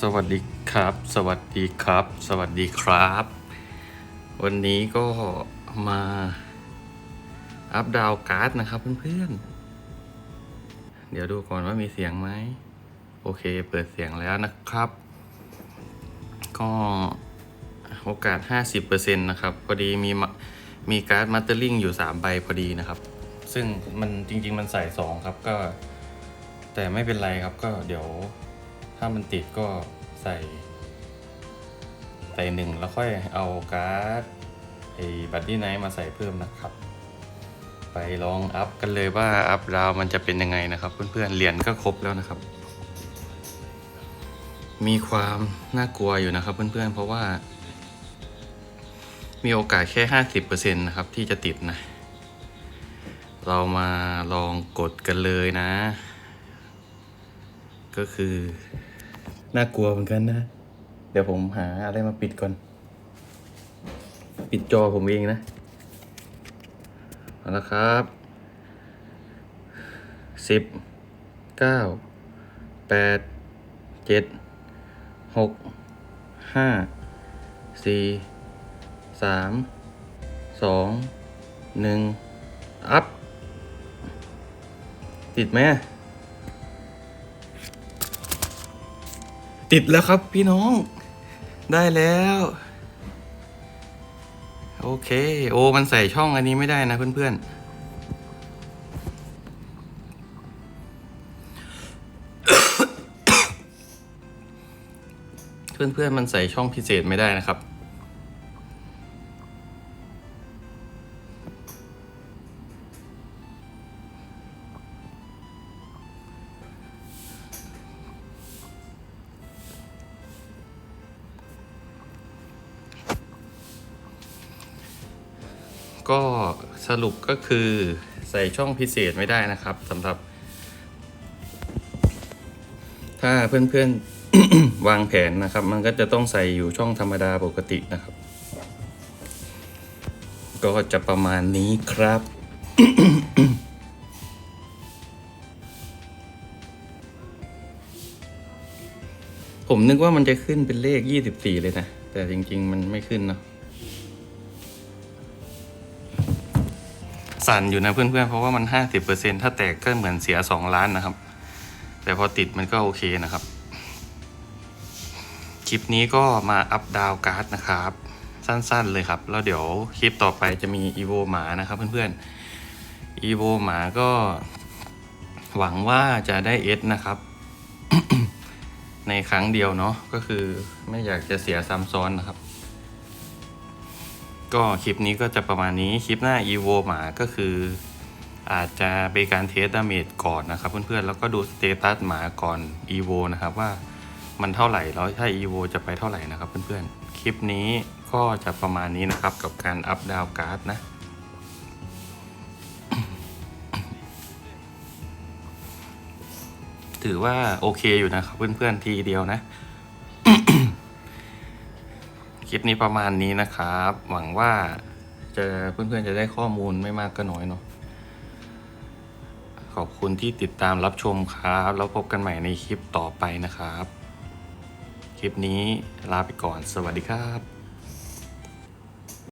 สวัสดีครับ สวัสดีครับ สวัสดีครับ วันนี้ก็มาอัปดาวการ์ดนะครับเพื่อนๆ เดี๋ยวดูก่อนว่ามีเสียงไหม โอเค เปิดเสียงแล้วนะครับ ก็โอกาส 50%นะครับ พอดีมีมีการ์ดมัตเตอร์ลิงอยู่ 3 ใบพอดีนะครับ ซึ่งมันจริง ๆ มันใส่ 2 ครับก็ แต่ไม่เป็นไรครับก็เดี๋ยว ถ้ามันติดก็ใส่ใส่หนึ่งแล้วค่อยเอาการ์ดไอ้บัตตี้ไนท์มาใส่เพิ่มนะครับ ไปลองอัพกันเลยว่าอัพดาวมันจะเป็นยังไงนะครับ เพื่อนๆเหรียญก็ครบแล้วนะครับ มีความน่ากลัวอยู่นะครับ เพื่อนๆ เพราะว่า มีโอกาสแค่ห้าสิบเปอร์เซ็นต์นะครับที่จะติดนะ เรามาลองกดกันเลยนะ ก็คือ น่ากลัวเหมือนกันนะ เดี๋ยวผมหาอะไรมาปิดก่อน ปิดจอผมเองนะเอาละครับสิบเก้าแปดเจ็ดหกห้าสี่สามสองหนึ่งอัพ ติดไหม ติดแล้วครับพี่น้อง ได้แล้ว โอเค โอ้มันใส่ช่องอันนี้ไม่ได้นะเพื่อนๆเพื่อนๆมันใส่ช่องพิเศษไม่ได้นะครับ ก็สรุปก็คือใส่ช่องพิเศษไม่ได้นะครับสำหรับ ถ้าเพื่อนๆ วางแผนนะครับ มันก็จะต้องใส่อยู่ช่องธรรมดาปกตินะครับ ก็จะประมาณนี้ครับผมนึกว่ามันจะขึ้นเป็นเลข 24 เลยนะ แต่จริง ๆ มันไม่ขึ้นเนาะ สั่นอยู่นะเพื่อนๆ เพราะว่ามันห้าสิบเปอร์เซ็นถ้าแตกก็เหมือนเสียสองล้านนะครับ แต่พอติดมันก็โอเคนะครับ คลิปนี้ก็มาอัปดาวการ์ดนะครับ สั้นๆเลยครับ แล้วเดี๋ยวคลิปต่อไปจะมีอีโวหมานะครับเพื่อนๆอีโวหมาก็ หวังว่าจะได้เอสนะครับ ในครั้งเดียวเนาะก็คือไม่อยากจะเสียซ้ำซ้อนนะครับ ก็คลิปนี้ก็จะประมาณนี้คลิปหน้า EVO หมาก็คือ อาจจะเป็นการเทสดาเมจก่อนนะครับ เพื่อนๆแล้วก็ดูสเตตัสหมาก่อน EVO นะครับว่ามันเท่าไหร่แล้วถ้า EVO จะไปเท่าไหร่นะครับเพื่อนๆคลิปนี้ก็จะประมาณนี้นะครับกับการอัพดาวการ์ดนะถือว่าโอเคอยู่นะครับเพื่อนๆทีเดียวนะ คลิปนี้ประมาณนี้นะครับ หวังว่าจะเพื่อนๆจะได้ข้อมูลไม่มากก็น้อยเนาะขอบคุณที่ติดตามรับชมครับ แล้วพบกันใหม่ในคลิปต่อไปนะครับ คลิปนี้ลาไปก่อนสวัสดีครับ